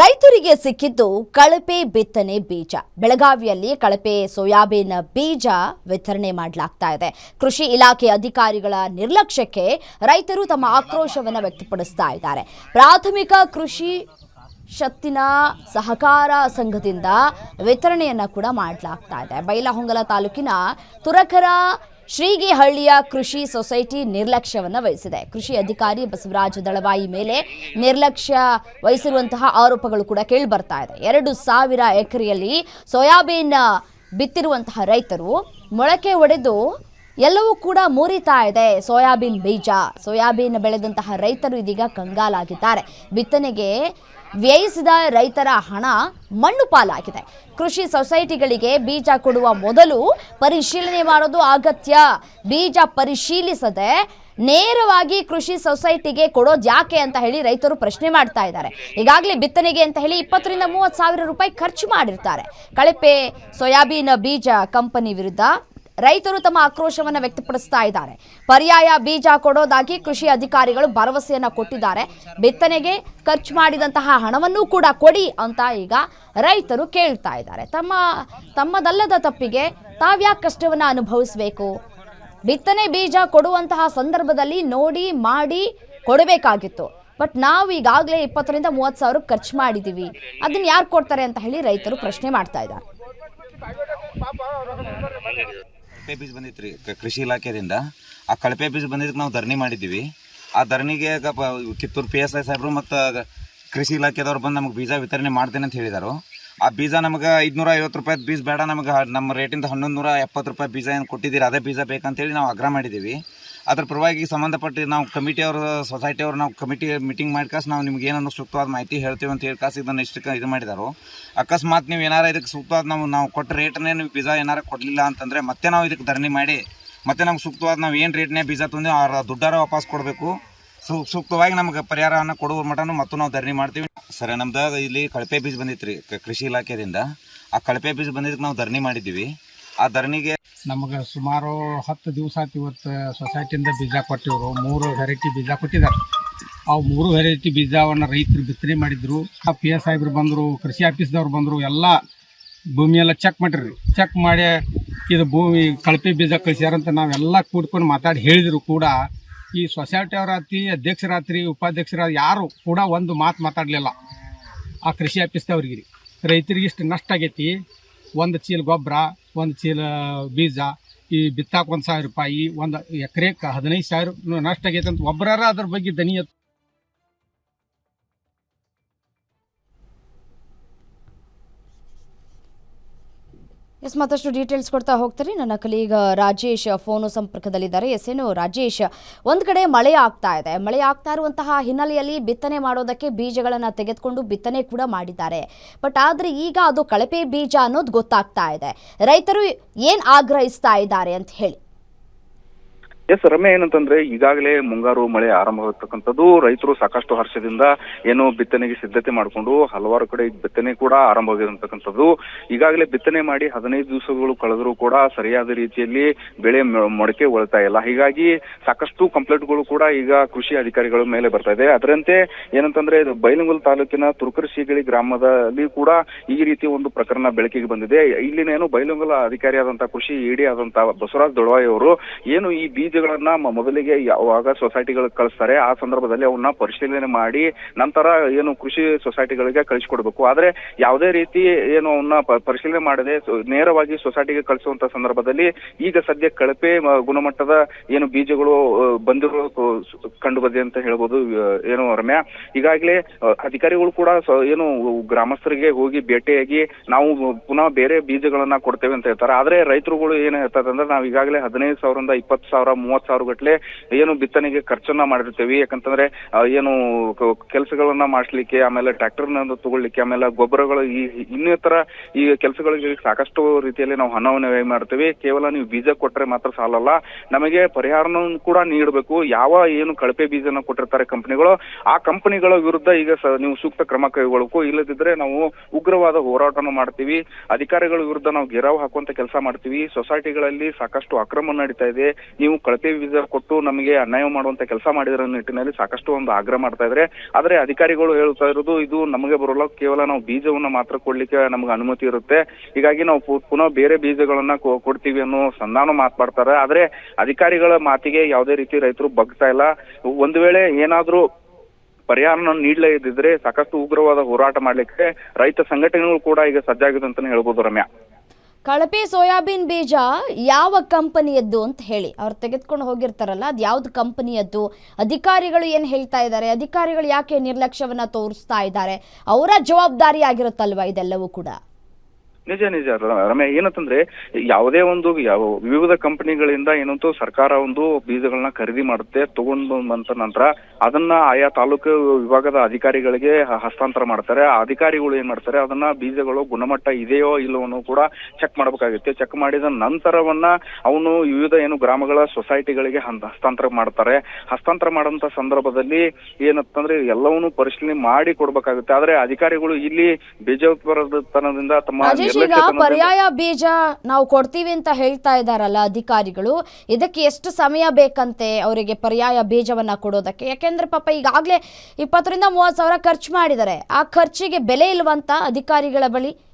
ರೈತರಿಗೆ ಸಿಕ್ಕಿದ್ದು ಕಳಪೆ ಬಿತ್ತನೆ ಬೀಜ. ಬೆಳಗಾವಿಯಲ್ಲಿ ಕಳಪೆ ಸೋಯಾಬೀನ್ ಬೀಜ ವಿತರಣೆ ಮಾಡಲಾಗ್ತಾ ಇದೆ. ಕೃಷಿ ಇಲಾಖೆ ಅಧಿಕಾರಿಗಳ ನಿರ್ಲಕ್ಷ್ಯಕ್ಕೆ ರೈತರು ತಮ್ಮ ಆಕ್ರೋಶವನ್ನು ವ್ಯಕ್ತಪಡಿಸ್ತಾ ಇದ್ದಾರೆ. ಪ್ರಾಥಮಿಕ ಕೃಷಿ ಶಕ್ತಿನ ಸಹಕಾರ ಸಂಘದಿಂದ ವಿತರಣೆಯನ್ನು ಕೂಡ ಮಾಡಲಾಗ್ತಾ ಇದೆ. ಬೈಲಹೊಂಗಲ ತಾಲೂಕಿನ ತುರಕರ ಶ್ರೀಗಿಹಳ್ಳಿಯ ಕೃಷಿ ಸೊಸೈಟಿ ನಿರ್ಲಕ್ಷ್ಯವನ್ನು ವಹಿಸಿದೆ. ಕೃಷಿ ಅಧಿಕಾರಿ ಬಸವರಾಜ ದಳವಾಯಿ ಮೇಲೆ ನಿರ್ಲಕ್ಷ್ಯ ವಹಿಸಿರುವಂತಹ ಆರೋಪಗಳು ಕೂಡ ಕೇಳಿ ಬರ್ತಾ ಇದೆ. ಎರಡು ಸಾವಿರ ಎಕರೆಯಲ್ಲಿ ಸೋಯಾಬೀನ್ ಬಿತ್ತಿರುವಂತಹ ರೈತರು ಮೊಳಕೆ ಒಡೆದು ಎಲ್ಲವೂ ಕೂಡ ಮುರಿತಾ ಇದೆ. ಸೋಯಾಬೀನ್ ಬೀಜ. ಸೋಯಾಬೀನ್ ಬೆಳೆದಂತಹ ರೈತರು ಇದೀಗ ಕಂಗಾಲಾಗಿದ್ದಾರೆ. ಬಿತ್ತನೆಗೆ ವ್ಯಯಿಸಿದ ರೈತರ ಹಣ ಮಣ್ಣು ಪಾಲಾಗಿದೆ. ಕೃಷಿ ಸೊಸೈಟಿಗಳಿಗೆ ಬೀಜ ಕೊಡುವ ಮೊದಲು ಪರಿಶೀಲನೆ ಮಾಡೋದು ಅಗತ್ಯ. ಬೀಜ ಪರಿಶೀಲಿಸದೆ ನೇರವಾಗಿ ಕೃಷಿ ಸೊಸೈಟಿಗೆ ಕೊಡೋದು ಯಾಕೆ ಅಂತ ಹೇಳಿ ರೈತರು ಪ್ರಶ್ನೆ ಮಾಡ್ತಾ ಇದ್ದಾರೆ. ಈಗಾಗಲೇ ಬಿತ್ತನೆಗೆ ಅಂತ ಹೇಳಿ ಇಪ್ಪತ್ತರಿಂದ ಮೂವತ್ತು ಸಾವಿರ ರೂಪಾಯಿ ಖರ್ಚು ಮಾಡಿರ್ತಾರೆ. ಕಳಪೆ ಸೋಯಾಬೀನ್ ಬೀಜ ಕಂಪನಿ ವಿರುದ್ಧ ರೈತರು ತಮ್ಮ ಆಕ್ರೋಶವನ್ನು ವ್ಯಕ್ತಪಡಿಸ್ತಾ ಇದ್ದಾರೆ. ಪರ್ಯಾಯ ಬೀಜ ಕೊಡೋದಾಗಿ ಕೃಷಿ ಅಧಿಕಾರಿಗಳು ಭರವಸೆಯನ್ನ ಕೊಟ್ಟಿದ್ದಾರೆ. ಬಿತ್ತನೆಗೆ ಖರ್ಚು ಮಾಡಿದಂತಹ ಹಣವನ್ನೂ ಕೂಡ ಕೊಡಿ ಅಂತ ಈಗ ರೈತರು ಕೇಳ್ತಾ ಇದ್ದಾರೆ. ತಮ್ಮ, ತಮ್ಮದಲ್ಲದ ತಪ್ಪಿಗೆ ತಾವ್ಯಾಕೆ ಕಷ್ಟವನ್ನು ಅನುಭವಿಸಬೇಕು? ಬಿತ್ತನೆ ಬೀಜ ಕೊಡುವಂತಹ ಸಂದರ್ಭದಲ್ಲಿ ನೋಡಿ, ಮಾಡಿ ಕೊಡಬೇಕಾಗಿತ್ತು. ಬಟ್ ನಾವು ಈಗಾಗಲೇ ಇಪ್ಪತ್ತರಿಂದ ಮೂವತ್ತು ಸಾವಿರ ಖರ್ಚು ಮಾಡಿದ್ದೀವಿ ಅದನ್ನ ಯಾರು ಕೊಡ್ತಾರೆ ಅಂತ ಹೇಳಿ ರೈತರು ಪ್ರಶ್ನೆ ಮಾಡ್ತಾ ಇದ್ದಾರೆ. ಕಳಪೆ ಬೀಜ ಬಂದಿತ್ತು ಕೃಷಿ ಇಲಾಖೆದಿಂದ. ಆ ಕಳಪೆ ಬೀಜ ಬಂದಿದ್ದಕ್ಕೆ ನಾವು ಧರಣಿ ಮಾಡಿದ್ದೀವಿ. ಆ ಧರಣಿಗೆ ಕಿತ್ತೂರು ಪಿ ಎಸ್ ಐ ಸಾಹೇಬರು ಮತ್ತು ಕೃಷಿ ಇಲಾಖೆದವ್ರು ಬಂದು ನಮಗೆ ಬೀಜ ವಿತರಣೆ ಮಾಡ್ತೇನೆ ಅಂತ ಹೇಳಿದರು. ಆ ಬೀಜ ನಮಗೆ ಐದುನೂರ ಐವತ್ತು ರೂಪಾಯಿ ಬೀಜ ಬೇಡ, ನಮಗೆ ನಮ್ಮ ರೇಟಿಂದ ಹನ್ನೊಂದು ನೂರ ಎಪ್ಪತ್ತು ರೂಪಾಯಿ ಬೀಜ ಏನು ಕೊಟ್ಟಿದ್ದೀರಿ, ಅದೇ ಬೀಜ ಬೇಕಂತೇಳಿ ನಾವು ಆಗ್ರಹ ಮಾಡಿದ್ದೀವಿ. ಅದ್ರ ಪರವಾಗಿ ಸಂಬಂಧಪಟ್ಟು ನಾವು ಕಮಿಟಿಯವರು ಸೊಸೈಟಿಯವರು ನಾವು ಕಮಿಟಿ ಮೀಟಿಂಗ್ ಮಾಡಿ ಕಾಸು ನಾವು ನಿಮ್ಗೆ ಏನನ್ನು ಸೂಕ್ತವಾದ ಮಾಹಿತಿ ಹೇಳ್ತೀವಿ ಅಂತ ಹೇಳಿ ಕಾಸು ಇದನ್ನು ಇಷ್ಟಕ್ಕೆ ಇದು ಮಾಡಿದಾರು. ಅಕಸ್ಮಾತ್ ನೀವು ಏನಾರ ಇದಕ್ಕೆ ಸೂಕ್ತವಾದ ನಾವು ನಾವು ಕೊಟ್ಟ ರೇಟ್ನೇ ನೀವು ಬೀಜ ಏನಾರ ಕೊಡಲಿಲ್ಲ ಅಂತಂದರೆ ಮತ್ತೆ ನಾವು ಇದಕ್ಕೆ ಧರಣಿ ಮಾಡಿ, ಮತ್ತೆ ನಮ್ಗೆ ಸೂಕ್ತವಾದ ನಾವು ಏನು ರೇಟ್ನೇ ಬೀಜ ತಂದು ಅವ್ರ ದುಡ್ಡಾರ ವಾಪಸ್ ಕೊಡಬೇಕು. ಸೂ, ಸೂಕ್ತವಾಗಿ ನಮಗೆ ಪರಿಹಾರವನ್ನು ಕೊಡುವ ಮಟನು ಮತ್ತು ನಾವು ಧರಣಿ ಮಾಡ್ತೀವಿ. ಸರ್, ನಮ್ದು ಇಲ್ಲಿ ಕಳಪೆ ಬೀಜ ಬಂದಿತ್ತು ರೀ ಕೃಷಿ ಇಲಾಖೆಯಿಂದ ಆ ಕಳಪೆ ಬೀಜ ಬಂದಿದ್ದಕ್ಕೆ ನಾವು ಧರಣಿ ಮಾಡಿದ್ದೀವಿ. ಆ ಧರಣಿಗೆ ನಮಗೆ ಸುಮಾರು ಹತ್ತು ದಿವಸ ಆಯ್ತು ಇವತ್ತು ಸೊಸೈಟಿಯಿಂದ ಬೀಜ ಕೊಟ್ಟಿವರು. ಮೂರು ವೆರೈಟಿ ಬೀಜ ಕೊಟ್ಟಿದ್ದಾರೆ. ಅವು ಮೂರು ವೆರೈಟಿ ಬೀಜವನ್ನು ರೈತರು ಬಿತ್ತನೆ ಮಾಡಿದ್ರು. ಪಿ ಎಸ್ ಸಾಹೇಬ್ರು ಬಂದರು, ಕೃಷಿ ಆಫೀಸ್ದವ್ರು ಬಂದರು, ಎಲ್ಲ ಭೂಮಿಯೆಲ್ಲ ಚೆಕ್ ಮಾಡಿರಿ. ಚೆಕ್ ಮಾಡಿ ಇದು ಭೂಮಿ, ಕಳಪೆ ಬೀಜ ಕಳಿಸ್ಯಾರಂತ ನಾವೆಲ್ಲ ಕೂಡ್ಕೊಂಡು ಮಾತಾಡಿ ಹೇಳಿದ್ರು ಕೂಡ. ಈ ಸೊಸೈಟಿ ಅವರಾತ್ರಿ ಅಧ್ಯಕ್ಷರಾತ್ರಿ, ಉಪಾಧ್ಯಕ್ಷರ ಯಾರು ಕೂಡ ಒಂದು ಮಾತು ಮಾತಾಡಲಿಲ್ಲ. ಆ ಕೃಷಿ ಆಫೀಸ್ದವ್ರಿಗೆ ರೈತರಿಗೆ ಇಷ್ಟು ನಷ್ಟ ಆಗೈತಿ. ಒಂದು ಚೀಲ ಗೊಬ್ಬರ, ಒಂದು ಚೀಲ ಬೀಜ, ಈ ಬಿತ್ತಾಕ ಒಂದು ಸಾವಿರ ರೂಪಾಯಿ, ಒಂದು ಎಕರೆಕ್ಕೆ ಹದಿನೈದು ಸಾವಿರ ನಷ್ಟ ಆಗೈತೆ ಅಂತ ಒಬ್ಬರಾರ ಅದ್ರ ಬಗ್ಗೆ ದನಿ ಎತ್ತು ಎಸ್, ಮತ್ತಷ್ಟು ಡೀಟೇಲ್ಸ್ ಕೊಡ್ತಾ ಹೋಗ್ತಾರೆ. ನನ್ನ ಕಲೀಗ ರಾಜೇಶ್ ಫೋನು ಸಂಪರ್ಕದಲ್ಲಿದ್ದಾರೆ. ಎಸ್, ಏನು ರಾಜೇಶ್, ಒಂದು ಕಡೆ ಮಳೆ ಆಗ್ತಾ ಇದೆ. ಮಳೆ ಆಗ್ತಾ ಇರುವಂತಹ ಹಿನ್ನೆಲೆಯಲ್ಲಿ ಬಿತ್ತನೆ ಮಾಡೋದಕ್ಕೆ ಬೀಜಗಳನ್ನು ತೆಗೆದುಕೊಂಡು ಬಿತ್ತನೆ ಕೂಡ ಮಾಡಿದ್ದಾರೆ. ಬಟ್ ಆದರೆ ಈಗ ಅದು ಕಳಪೆ ಬೀಜ ಅನ್ನೋದು ಗೊತ್ತಾಗ್ತಾ ಇದೆ. ರೈತರು ಏನು ಆಗ್ರಹಿಸ್ತಾ ಇದ್ದಾರೆ ಅಂತ ಹೇಳಿ. ಎಸ್ ರಮ್ಯ, ಏನಂತಂದ್ರೆ ಈಗಾಗಲೇ ಮುಂಗಾರು ಮಳೆ ಆರಂಭವಾಗಿರ್ತಕ್ಕಂಥದ್ದು ರೈತರು ಸಾಕಷ್ಟು ಹರ್ಷದಿಂದ ಏನು ಬಿತ್ತನೆಗೆ ಸಿದ್ಧತೆ ಮಾಡಿಕೊಂಡು ಹಲವಾರು ಕಡೆ ಬಿತ್ತನೆ ಕೂಡ ಆರಂಭವಾಗಿರತಕ್ಕಂಥದ್ದು. ಈಗಾಗಲೇ ಬಿತ್ತನೆ ಮಾಡಿ ಹದಿನೈದು ದಿವಸಗಳು ಕಳೆದರೂ ಕೂಡ ಸರಿಯಾದ ರೀತಿಯಲ್ಲಿ ಬೆಳೆ ಮೊಳಕೆ ಒಳ್ತಾ ಇಲ್ಲ. ಹೀಗಾಗಿ ಸಾಕಷ್ಟು ಕಂಪ್ಲೇಂಟ್ಗಳು ಕೂಡ ಈಗ ಕೃಷಿ ಅಧಿಕಾರಿಗಳ ಮೇಲೆ ಬರ್ತಾ ಇದೆ. ಅದರಂತೆ ಏನಂತಂದ್ರೆ ಬೈಲಂಗುಲ್ ತಾಲೂಕಿನ ತುರ್ಕರ್ಶಿಗಳಿ ಗ್ರಾಮದಲ್ಲಿ ಕೂಡ ಈ ರೀತಿ ಒಂದು ಪ್ರಕರಣ ಬೆಳಕಿಗೆ ಬಂದಿದೆ. ಇಲ್ಲಿನೇನು ಏನು ಅಧಿಕಾರಿ ಅಧಿಕಾರಿಯಾದಂತಹ ಕೃಷಿ ಇಡಿ ಆದಂತಹ ಬಸವರಾಜ್ ದೊಳವಾಯಿ ಅವರು ಏನು ಈ ಬೀಜಗಳನ್ನ ಮ- ಮೊದಲಿಗೆ ಯಾವಾಗ ಸೊಸೈಟಿಗಳಿಗೆ ಕಳಿಸ್ತಾರೆ, ಆ ಸಂದರ್ಭದಲ್ಲಿ ಅವನ್ನ ಪರಿಶೀಲನೆ ಮಾಡಿ ನಂತರ ಏನು ಕೃಷಿ ಸೊಸೈಟಿಗಳಿಗೆ ಕಳಿಸ್ಕೊಡ್ಬೇಕು. ಆದ್ರೆ ಯಾವುದೇ ರೀತಿ ಏನು ಅವನ್ನ ಪರಿಶೀಲನೆ ಮಾಡದೆ ನೇರವಾಗಿ ಸೊಸೈಟಿಗೆ ಕಳಿಸುವಂತ ಸಂದರ್ಭದಲ್ಲಿ ಈಗ ಸದ್ಯ ಕಳಪೆ ಗುಣಮಟ್ಟದ ಏನು ಬೀಜಗಳು ಬಂದಿರೋ ಕಂಡು ಬಂದಿದೆ ಅಂತ ಹೇಳ್ಬೋದು ಏನು ರಮ್ಯಾ. ಈಗಾಗಲೇ ಅಧಿಕಾರಿಗಳು ಕೂಡ ಏನು ಗ್ರಾಮಸ್ಥರಿಗೆ ಹೋಗಿ ಭೇಟಿಯಾಗಿ ನಾವು ಪುನಃ ಬೇರೆ ಬೀಜಗಳನ್ನ ಕೊಡ್ತೇವೆ ಅಂತ ಹೇಳ್ತಾರೆ. ಆದ್ರೆ ರೈತರುಗಳು ಏನ್ ಹೇಳ್ತಾರೆ ಅಂದ್ರೆ ನಾವು ಈಗಾಗಲೇ ಹದಿನೈದು ಸಾವಿರದ ಇಪ್ಪತ್ತು ಸಾವಿರ ಮೂವತ್ತು ಸಾವಿರ ಗಟ್ಲೆ ಏನು ಬಿತ್ತನೆಗೆ ಖರ್ಚನ್ನ ಮಾಡಿರ್ತೀವಿ. ಯಾಕಂತಂದ್ರೆ ಏನು ಕೆಲಸಗಳನ್ನ ಮಾಡಿಸ್ಲಿಕ್ಕೆ, ಆಮೇಲೆ ಟ್ರ್ಯಾಕ್ಟರ್ನ ತಗೊಳ್ಳಿಕ್ಕೆ ಆಮೇಲೆ ಗೊಬ್ಬರಗಳು ಈ, ಇನ್ನಿತರ ಈ ಕೆಲಸಗಳಿಗೆ ಸಾಕಷ್ಟು ರೀತಿಯಲ್ಲಿ ನಾವು ಹಣವನ್ನು ವ್ಯಯ ಮಾಡ್ತೀವಿ. ಕೇವಲ ನೀವು ಬೀಜ ಕೊಟ್ಟರೆ ಮಾತ್ರ ಸಾಲಲ್ಲ. ನಮಗೆ ಪರಿಹಾರನೂ ಕೂಡ ನೀಡಬೇಕು. ಯಾವ ಏನು ಕಳಪೆ ಬೀಜನ ಕೊಟ್ಟಿರ್ತಾರೆ ಕಂಪನಿಗಳು, ಆ ಕಂಪನಿಗಳ ವಿರುದ್ಧ ಈಗ ನೀವು ಸೂಕ್ತ ಕ್ರಮ ಕೈಗೊಳ್ಳಬೇಕು ಇಲ್ಲದಿದ್ರೆ ನಾವು ಉಗ್ರವಾದ ಹೋರಾಟನ ಮಾಡ್ತೀವಿ. ಅಧಿಕಾರಿಗಳ ವಿರುದ್ಧ ನಾವು ಗೆರಾವ್ ಹಾಕುವಂತ ಕೆಲಸ ಮಾಡ್ತೀವಿ. ಸೊಸೈಟಿಗಳಲ್ಲಿ ಸಾಕಷ್ಟು ಅಕ್ರಮ ನಡೀತಾ ಇದೆ. ನೀವು ಕಳಪೆ ಬೀಜ ಕೊಟ್ಟು ನಮಗೆ ಅನ್ಯಾಯ ಮಾಡುವಂತ ಕೆಲಸ ಮಾಡಿದ್ರ ನಿಟ್ಟಿನಲ್ಲಿ ಸಾಕಷ್ಟು ಒಂದು ಆಗ್ರಹ ಮಾಡ್ತಾ ಇದ್ರೆ. ಆದ್ರೆ ಅಧಿಕಾರಿಗಳು ಹೇಳ್ತಾ ಇರೋದು ಇದು ನಮಗೆ ಬರೋಲ್ಲ. ಕೇವಲ ನಾವು ಬೀಜವನ್ನ ಮಾತ್ರ ಕೊಡ್ಲಿಕ್ಕೆ ನಮ್ಗೆ ಅನುಮತಿ ಇರುತ್ತೆ. ಹೀಗಾಗಿ ನಾವು ಪುನಃ ಬೇರೆ ಬೀಜಗಳನ್ನ ಕೊಡ್ತೀವಿ ಅನ್ನೋ ಸಂಧಾನ ಮಾತಾಡ್ತಾರೆ ಆದ್ರೆ ಅಧಿಕಾರಿಗಳ ಮಾತಿಗೆ ಯಾವುದೇ ರೀತಿ ರೈತರು ಬಗ್ತಾ ಇಲ್ಲ. ಒಂದು ವೇಳೆ ಏನಾದ್ರೂ ಪರಿಹಾರನ ನೀಡಲೇ ಇದ್ದಿದ್ರೆ ಸಾಕಷ್ಟು ಉಗ್ರವಾದ ಹೋರಾಟ ಮಾಡ್ಲಿಕ್ಕೆ ರೈತ ಸಂಘಟನೆಗಳು ಕೂಡ ಈಗ ಸಜ್ಜಾಗಿದೆ ಅಂತಾನೆ ಹೇಳ್ಬೋದು ರಮ್ಯಾ. ಕಳಪೆ ಸೋಯಾಬೀನ್ ಬೀಜ ಯಾವ ಕಂಪನಿಯದ್ದು ಅಂತ ಹೇಳಿ. ಅವ್ರು ತೆಗೆದುಕೊಂಡು ಹೋಗಿರ್ತಾರಲ್ಲ, ಅದು ಯಾವ್ದು ಕಂಪನಿಯದ್ದು? ಅಧಿಕಾರಿಗಳು ಏನು ಹೇಳ್ತಾ ಇದ್ದಾರೆ? ಅಧಿಕಾರಿಗಳು ಯಾಕೆ ನಿರ್ಲಕ್ಷ್ಯವನ್ನ ತೋರಿಸ್ತಾ ಇದ್ದಾರೆ? ಅವರ ಜವಾಬ್ದಾರಿ ಆಗಿರುತ್ತಲ್ವಾ ಇದೆಲ್ಲವೂ ಕೂಡ? ನಿಜ ನಿಜ. ರಮ್ಯ, ಏನಂತಂದ್ರೆ ಯಾವುದೇ ಒಂದು ಯಾವ ವಿವಿಧ ಕಂಪನಿಗಳಿಂದ ಏನಂತೂ ಸರ್ಕಾರ ಒಂದು ಬೀಜಗಳನ್ನ ಖರೀದಿ ಮಾಡುತ್ತೆ, ತಗೊಂಡು ಬಂದ ನಂತರ ಅದನ್ನ ಆಯಾ ತಾಲೂಕು ವಿಭಾಗದ ಅಧಿಕಾರಿಗಳಿಗೆ ಹಸ್ತಾಂತರ ಮಾಡ್ತಾರೆ. ಆ ಅಧಿಕಾರಿಗಳು ಏನ್ ಮಾಡ್ತಾರೆ, ಅದನ್ನ ಬೀಜಗಳು ಗುಣಮಟ್ಟ ಇದೆಯೋ ಇಲ್ಲವೋ ಕೂಡ ಚೆಕ್ ಮಾಡಬೇಕಾಗುತ್ತೆ. ಚೆಕ್ ಮಾಡಿದ ನಂತರವನ್ನ ಅವನು ವಿವಿಧ ಏನು ಗ್ರಾಮಗಳ ಸೊಸೈಟಿಗಳಿಗೆ ಹಸ್ತಾಂತರ ಮಾಡ್ತಾರೆ. ಹಸ್ತಾಂತರ ಮಾಡುವಂತ ಸಂದರ್ಭದಲ್ಲಿ ಏನಂತಂದ್ರೆ ಎಲ್ಲವನ್ನೂ ಪರಿಶೀಲನೆ ಮಾಡಿ ಕೊಡ್ಬೇಕಾಗುತ್ತೆ. ಆದ್ರೆ ಅಧಿಕಾರಿಗಳು ಇಲ್ಲಿ ಬೀಜೋತ್ಪಾದನದಿಂದ ತಮ್ಮ ಈಗ ಪರ್ಯಾಯ ಬೀಜ ನಾವು ಕೊಡ್ತೀವಿ ಅಂತ ಹೇಳ್ತಾ ಇದ್ದಾರಲ್ಲ ಅಧಿಕಾರಿಗಳು ಇದಕ್ಕೆ ಎಷ್ಟು ಸಮಯ ಬೇಕಂತೆ ಅವರಿಗೆ ಪರ್ಯಾಯ ಬೀಜವನ್ನ ಕೊಡೋದಕ್ಕೆ? ಯಾಕೆಂದ್ರೆ ಪಾಪ ಈಗಾಗಲೇ ಇಪ್ಪತ್ತರಿಂದ ಮೂವತ್ತು ಸಾವಿರ ಖರ್ಚು ಮಾಡಿದ್ದಾರೆ. ಆ ಖರ್ಚಿಗೆ ಬೆಲೆ ಇಲ್ವಂತ ಅಧಿಕಾರಿಗಳ ಬಳಿ?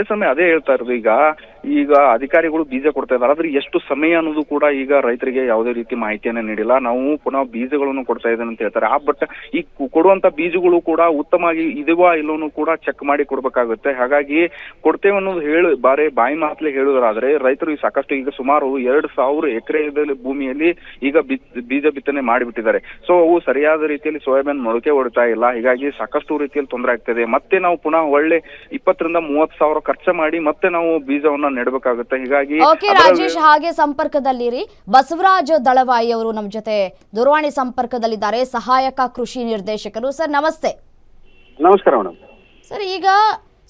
ಎಸ್ ಸಮಯ ಅದೇ ಹೇಳ್ತಾ ಇರೋದು. ಈಗ ಈಗ ಅಧಿಕಾರಿಗಳು ಬೀಜ ಕೊಡ್ತಾ ಇದ್ದಾರೆ. ಆದ್ರೆ ಎಷ್ಟು ಸಮಯ ಅನ್ನೋದು ಕೂಡ ಈಗ ರೈತರಿಗೆ ಯಾವುದೇ ರೀತಿ ಮಾಹಿತಿಯನ್ನ ನೀಡಿಲ್ಲ. ನಾವು ಪುನಃ ಬೀಜಗಳನ್ನು ಕೊಡ್ತಾ ಇದ್ದೇನೆ ಅಂತ ಹೇಳ್ತಾರೆ. ಆ ಬಟ್ ಈ ಕೊಡುವಂತ ಬೀಜಗಳು ಕೂಡ ಉತ್ತಮವಾಗಿ ಇದೆವಾ ಇಲ್ಲೋನು ಕೂಡ ಚೆಕ್ ಮಾಡಿ ಕೊಡ್ಬೇಕಾಗುತ್ತೆ. ಹಾಗಾಗಿ ಕೊಡ್ತೇವೆ ಅನ್ನೋದು ಹೇಳಿ, ಬಾರಿ ಬಾಯಿ ಮಾತ್ಲೆ ಹೇಳುವುದಾದ್ರೆ, ರೈತರು ಈ ಸಾಕಷ್ಟು ಈಗ ಸುಮಾರು ಎರಡು ಸಾವಿರ ಎಕರೆ ಭೂಮಿಯಲ್ಲಿ ಈಗ ಬೀಜ ಬಿತ್ತನೆ ಮಾಡಿಬಿಟ್ಟಿದ್ದಾರೆ. ಸೊ ಅವು ಸರಿಯಾದ ರೀತಿಯಲ್ಲಿ ಸೋಯಾಬೀನ್ ಮೊಳಕೆ ಹೊಡ್ತಾ ಇಲ್ಲ. ಹೀಗಾಗಿ ಸಾಕಷ್ಟು ರೀತಿಯಲ್ಲಿ ತೊಂದರೆ ಆಗ್ತದೆ ಮತ್ತೆ ನಾವು ಪುನಃ ಒಳ್ಳೆ ಇಪ್ಪತ್ತರಿಂದ ಮೂವತ್ತು ಸಾವಿರ ಖರ್ಚು ಮಾಡಿ ಮತ್ತೆ ನಾವು ಬೀಜವನ್ನ ನೆಡಬೇಕಾಗುತ್ತೆ. ಹೀಗಾಗಿ ಓಕೆ ರಾಜೇಶ್ ಹಾಗೆ ಸಂಪರ್ಕದಲ್ಲಿರಿ. ಬಸವರಾಜ್ ದಳವಾಯಿ ಅವರು ನಮ್ಮ ಜೊತೆ ದೂರವಾಣಿ ಸಂಪರ್ಕದಲ್ಲಿದ್ದಾರೆ. ಸಹಾಯಕ ಕೃಷಿ ನಿರ್ದೇಶಕರು. ಸರ್ ನಮಸ್ತೆ. ನಮಸ್ಕಾರ ಮೇಡಮ್. ಸರ್ ಈಗ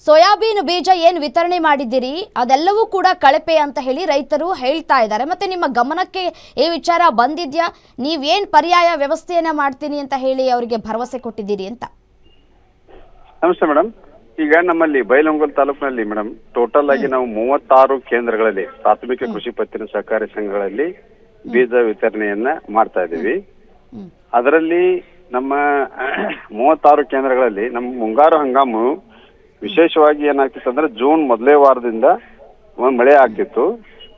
ಸೋಯಾಬೀನ್ ಬೀಜ ಏನು ವಿತರಣೆ ಮಾಡಿದ್ದೀರಿ? ಅದೆಲ್ಲವೂ ಕೂಡ ಕಳಪೆ ಅಂತ ಹೇಳಿ ರೈತರು ಹೇಳ್ತಾ ಇದ್ದಾರೆ. ಮತ್ತೆ ನಿಮ್ಮ ಗಮನಕ್ಕೆ ಈ ವಿಚಾರ ಬಂದಿದ್ಯಾ? ನೀವೇನ್ ಪರ್ಯಾಯ ವ್ಯವಸ್ಥೆಯನ್ನ ಮಾಡ್ತೀನಿ ಅಂತ ಹೇಳಿ ಅವರಿಗೆ ಭರವಸೆ ಕೊಟ್ಟಿದ್ದೀರಿ ಅಂತ. ನಮಸ್ತೆ ಮೇಡಮ್. ಈಗ ನಮ್ಮಲ್ಲಿ ಬೈಲಹೊಂಗಲ್ ತಾಲೂಕಿನಲ್ಲಿ ಮೇಡಮ್ ಟೋಟಲ್ ಆಗಿ ನಾವು ಮೂವತ್ತಾರು ಕೇಂದ್ರಗಳಲ್ಲಿ ಪ್ರಾಥಮಿಕ ಕೃಷಿ ಪತ್ತಿನ ಸಹಕಾರಿ ಸಂಘಗಳಲ್ಲಿ ಬೀಜ ವಿತರಣೆಯನ್ನ ಮಾಡ್ತಾ ಇದ್ದೀವಿ. ಅದರಲ್ಲಿ ನಮ್ಮ ಮೂವತ್ತಾರು ಕೇಂದ್ರಗಳಲ್ಲಿ ನಮ್ಮ ಮುಂಗಾರು ಹಂಗಾಮು ವಿಶೇಷವಾಗಿ ಏನಾಗ್ತಿತ್ತು ಅಂದ್ರೆ ಜೂನ್ ಮೊದಲೇ ವಾರದಿಂದ ಒಂದ್ ಮಳೆ ಆಗ್ತಿತ್ತು.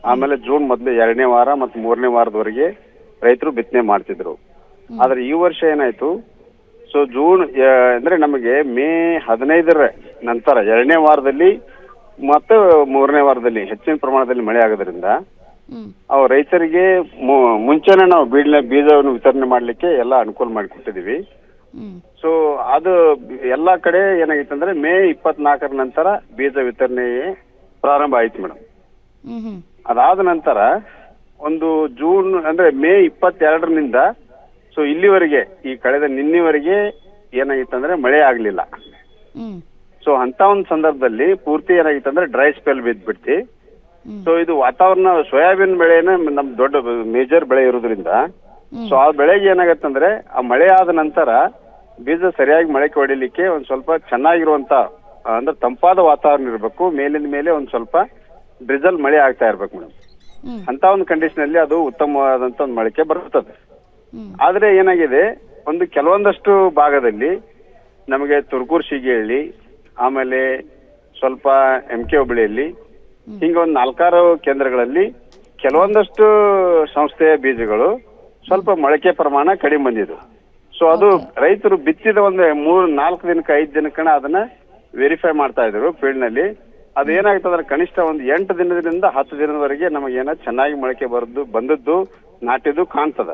ಆಮೇಲೆ ಜೂನ್ ಮೊದಲೇ ಎರಡನೇ ವಾರ ಮತ್ತು ಮೂರನೇ ವಾರದವರೆಗೆ ರೈತರು ಬಿತ್ತನೆ ಮಾಡ್ತಿದ್ರು. ಆದ್ರೆ ಈ ವರ್ಷ ಏನಾಯ್ತು ಸೊ ಜೂನ್ ಅಂದ್ರೆ ನಮಗೆ ಮೇ ಹದಿನೈದರ ನಂತರ ಎರಡನೇ ವಾರದಲ್ಲಿ ಮತ್ತು ಮೂರನೇ ವಾರದಲ್ಲಿ ಹೆಚ್ಚಿನ ಪ್ರಮಾಣದಲ್ಲಿ ಮಳೆ ಆಗೋದ್ರಿಂದ ಅವು ರೈತರಿಗೆ ಮುಂಚೆನೆ ನಾವು ಬೀಜವನ್ನು ವಿತರಣೆ ಮಾಡ್ಲಿಕ್ಕೆ ಎಲ್ಲ ಅನುಕೂಲ ಮಾಡಿಕೊಟ್ಟಿದೀವಿ ಹ್ಮ್. ಸೊ ಅದು ಎಲ್ಲಾ ಕಡೆ ಏನಾಗಿತ್ತು ಅಂದ್ರೆ ಮೇ ಇಪ್ಪತ್ನಾಲ್ಕರ ನಂತರ ಬೀಜ ವಿತರಣೆ ಪ್ರಾರಂಭ ಆಯ್ತು ಮೇಡಮ್. ಅದಾದ ನಂತರ ಒಂದು ಜೂನ್ ಅಂದ್ರೆ ಮೇ ಇಪ್ಪತ್ತೆರಡರಿಂದ ಸೊ ಇಲ್ಲಿವರೆಗೆ ಈ ಕಳೆದ ನಿನ್ನೆವರೆಗೆ ಏನಾಗಿತ್ತು ಅಂದ್ರೆ ಮಳೆ ಆಗ್ಲಿಲ್ಲ. ಸೊ ಅಂತ ಒಂದು ಸಂದರ್ಭದಲ್ಲಿ ಪೂರ್ತಿ ಏನಾಗಿತ್ತು ಅಂದ್ರೆ ಡ್ರೈ ಸ್ಪೆಲ್ ಬಿದ್ದ್ಬಿಡ್ತಿ. ಸೊ ಇದು ವಾತಾವರಣ ಸೋಯಾಬೀನ್ ಬೆಳೆನ ನಮ್ ದೊಡ್ಡ ಮೇಜರ್ ಬೆಳೆ ಇರೋದ್ರಿಂದ ಸೊ ಆ ಬೆಳೆಗೆ ಏನಾಗತ್ತಂದ್ರೆ ಆ ಮಳೆ ಆದ ನಂತರ ಬೀಜ ಸರಿಯಾಗಿ ಮೊಳಕೆ ಹೊಡಿಲಿಕ್ಕೆ ಒಂದ್ ಸ್ವಲ್ಪ ಚೆನ್ನಾಗಿರುವಂತ ಅಂದ್ರೆ ತಂಪಾದ ವಾತಾವರಣ ಇರಬೇಕು. ಮೇಲಿನ ಮೇಲೆ ಒಂದ್ ಸ್ವಲ್ಪ ಡ್ರಿಜಲ್ ಮಳೆ ಆಗ್ತಾ ಇರ್ಬೇಕು ಮೇಡಮ್. ಅಂತ ಒಂದು ಕಂಡೀಷನ್ ಅಲ್ಲಿ ಅದು ಉತ್ತಮವಾದಂತ ಒಂದು ಮೊಳಕೆ ಬರುತ್ತದೆ. ಹ್ಮ್ ಆದ್ರೆ ಏನಾಗಿದೆ? ಒಂದು ಕೆಲವೊಂದಷ್ಟು ಭಾಗದಲ್ಲಿ ನಮಗೆ ತುರ್ಕೂರ್ ಶಿಗೇಳಿ ಆಮೇಲೆ ಸ್ವಲ್ಪ ಎಂ ಕೆ ಹುಬ್ಳಿಯಲ್ಲಿ ಹಿಂಗ ಒಂದ್ ನಾಲ್ಕಾರು ಕೇಂದ್ರಗಳಲ್ಲಿ ಕೆಲವೊಂದಷ್ಟು ಸಂಸ್ಥೆಯ ಬೀಜಗಳು ಸ್ವಲ್ಪ ಮೊಳಕೆ ಪ್ರಮಾಣ ಕಡಿಮೆ ಬಂದಿದ್ರು ಸೊ ಅದು ರೈತರು ಬಿತ್ತಿದ ಒಂದು ಮೂರ್ ನಾಲ್ಕು ದಿನಕ್ಕೆ ಐದು ದಿನಕ್ಕನ ಅದನ್ನ ವೆರಿಫೈ ಮಾಡ್ತಾ ಇದ್ರು ಫೀಲ್ಡ್ನಲ್ಲಿ. ಅದು ಏನಾಗ್ತದ್ರೆ ಕನಿಷ್ಠ ಒಂದು ಎಂಟು ದಿನದಿಂದ ಹತ್ತು ದಿನದವರೆಗೆ ನಮಗೇನ ಚೆನ್ನಾಗಿ ಮೊಳಕೆ ಬರದ್ದು ಬಂದದ್ದು ನಾಟಿದ್ದು ಕಾಣ್ತದ.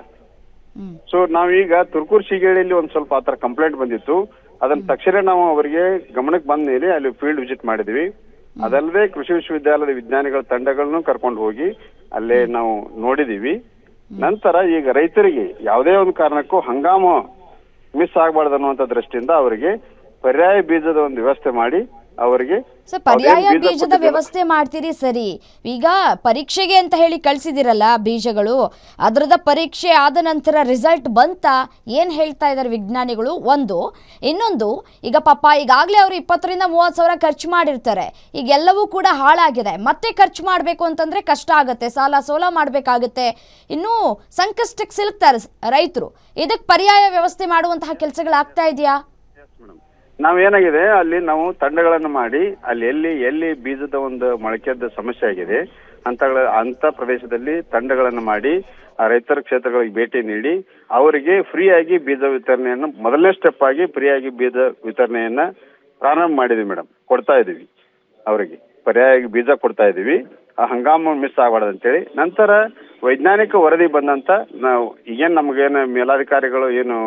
ಸೊ ನಾವೀಗ ತುರ್ಕೂರ್ ಶಿಗೇಳಿಯಲ್ಲಿ ಒಂದ್ ಸ್ವಲ್ಪ ಆತರ ಕಂಪ್ಲೇಂಟ್ ಬಂದಿತ್ತು. ಅದನ್ನ ತಕ್ಷಣ ನಾವು ಅವರಿಗೆ ಗಮನಕ್ಕೆ ಬಂದ ಮೇಲೆ ಅಲ್ಲಿ ಫೀಲ್ಡ್ ವಿಸಿಟ್ ಮಾಡಿದ್ವಿ. ಅದಲ್ಲದೆ ಕೃಷಿ ವಿಶ್ವವಿದ್ಯಾಲಯದ ವಿಜ್ಞಾನಿಗಳ ತಂಡಗಳನ್ನು ಕರ್ಕೊಂಡು ಹೋಗಿ ಅಲ್ಲೇ ನಾವು ನೋಡಿದೀವಿ. ನಂತರ ಈಗ ರೈತರಿಗೆ ಯಾವುದೇ ಒಂದು ಕಾರಣಕ್ಕೂ ಹಂಗಾಮು ಮಿಸ್ ಆಗಬಾರ್ದು ಅನ್ನುವಂತ ದೃಷ್ಟಿಯಿಂದ ಅವರಿಗೆ ಪರ್ಯಾಯ ಬೀಜದ ಒಂದು ವ್ಯವಸ್ಥೆ ಮಾಡಿ ಅವರಿಗೆ ಸರ್ ಪರ್ಯಾಯ ಬೀಜದ ವ್ಯವಸ್ಥೆ ಮಾಡ್ತೀರಿ ಸರಿ. ಈಗ ಪರೀಕ್ಷೆಗೆ ಅಂತ ಹೇಳಿ ಕಳ್ಸಿದಿರಲ್ಲ ಬೀಜಗಳು ಅದರದ ಪರೀಕ್ಷೆ ಆದ ನಂತರ ರಿಸಲ್ಟ್ ಬಂತ? ಏನು ಹೇಳ್ತಾ ಇದ್ದಾರೆ ವಿಜ್ಞಾನಿಗಳು? ಒಂದು. ಇನ್ನೊಂದು ಈಗ ಪಾಪ ಈಗಾಗಲೇ ಅವರು ಇಪ್ಪತ್ತರಿಂದ ಮೂವತ್ತು ಸಾವಿರ ಖರ್ಚು ಮಾಡಿರ್ತಾರೆ. ಈಗ ಎಲ್ಲವೂ ಕೂಡ ಹಾಳಾಗಿದೆ. ಮತ್ತೆ ಖರ್ಚು ಮಾಡಬೇಕು ಅಂತಂದ್ರೆ ಕಷ್ಟ ಆಗುತ್ತೆ. ಸಾಲ ಸೋಲ ಮಾಡಬೇಕಾಗುತ್ತೆ. ಇನ್ನೂ ಸಂಕಷ್ಟಕ್ಕೆ ಸಿಲುಕ್ತಾರೆ ರೈತರು. ಇದಕ್ಕೆ ಪರ್ಯಾಯ ವ್ಯವಸ್ಥೆ ಮಾಡುವಂತಹ ಕೆಲಸಗಳಾಗ್ತಾ ಇದೆಯಾ? ನಾವೇನಾಗಿದೆ, ಅಲ್ಲಿ ನಾವು ತಂಡಗಳನ್ನು ಮಾಡಿ, ಅಲ್ಲಿ ಎಲ್ಲಿ ಎಲ್ಲಿ ಬೀಜದ ಒಂದು ಮೊಳಕೆದ ಸಮಸ್ಯೆ ಆಗಿದೆ ಅಂತ ಅಂತ ಪ್ರದೇಶದಲ್ಲಿ ತಂಡಗಳನ್ನು ಮಾಡಿ, ಆ ರೈತರ ಕ್ಷೇತ್ರಗಳಿಗೆ ಭೇಟಿ ನೀಡಿ, ಅವರಿಗೆ ಫ್ರೀ ಆಗಿ ಬೀಜ ವಿತರಣೆಯನ್ನು, ಮೊದಲನೇ ಸ್ಟೆಪ್ ಆಗಿ ಫ್ರೀಯಾಗಿ ಬೀಜ ವಿತರಣೆಯನ್ನ ಪ್ರಾರಂಭ ಮಾಡಿದ್ವಿ ಮೇಡಮ್. ಕೊಡ್ತಾ ಇದೀವಿ ಅವರಿಗೆ. ಪರ್ಯಾಯ ಬೀಜ ಕೊಡ್ತಾ ಇದೀವಿ ಆ ಹಂಗಾಮ ಮಿಸ್ ಆಗಬಾರ್ದು ಅಂತೇಳಿ. ನಂತರ ವೈಜ್ಞಾನಿಕ ವರದಿ ಬಂದಂತ ನಾವು, ಈಗೇನು ನಮಗೇನು ಮೇಲಾಧಿಕಾರಿಗಳು ಏನು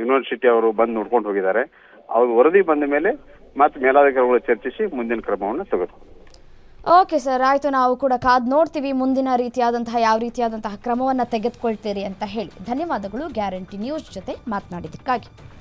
ಯೂನಿವರ್ಸಿಟಿ ಅವರು ಬಂದು ನೋಡ್ಕೊಂಡು ಹೋಗಿದ್ದಾರೆ. ಅವ್ರ ವರದಿ ಬಂದ ಮೇಲೆ ಮತ್ತೆ ಮೇಲಾಧಿಕಾರಿಗಳು ಚರ್ಚಿಸಿ ಮುಂದಿನ ಕ್ರಮವನ್ನು ತೆಗೆದುಕೊಂಡು ಓಕೆ ಸರ್, ಆಯಿತು. ನಾವು ಕೂಡ ಕಾದ್ ನೋಡ್ತೀವಿ ಮುಂದಿನ ರೀತಿಯಾದಂತಹ ಯಾವ ರೀತಿಯಾದಂತಹ ಕ್ರಮವನ್ನು ತೆಗೆದುಕೊಳ್ತೀರಿ ಅಂತ ಹೇಳಿ. ಧನ್ಯವಾದಗಳು. ಗ್ಯಾರಂಟಿ ನ್ಯೂಸ್ ಜೊತೆ ಮಾತನಾಡಿದ್ದಕ್ಕಾಗಿ.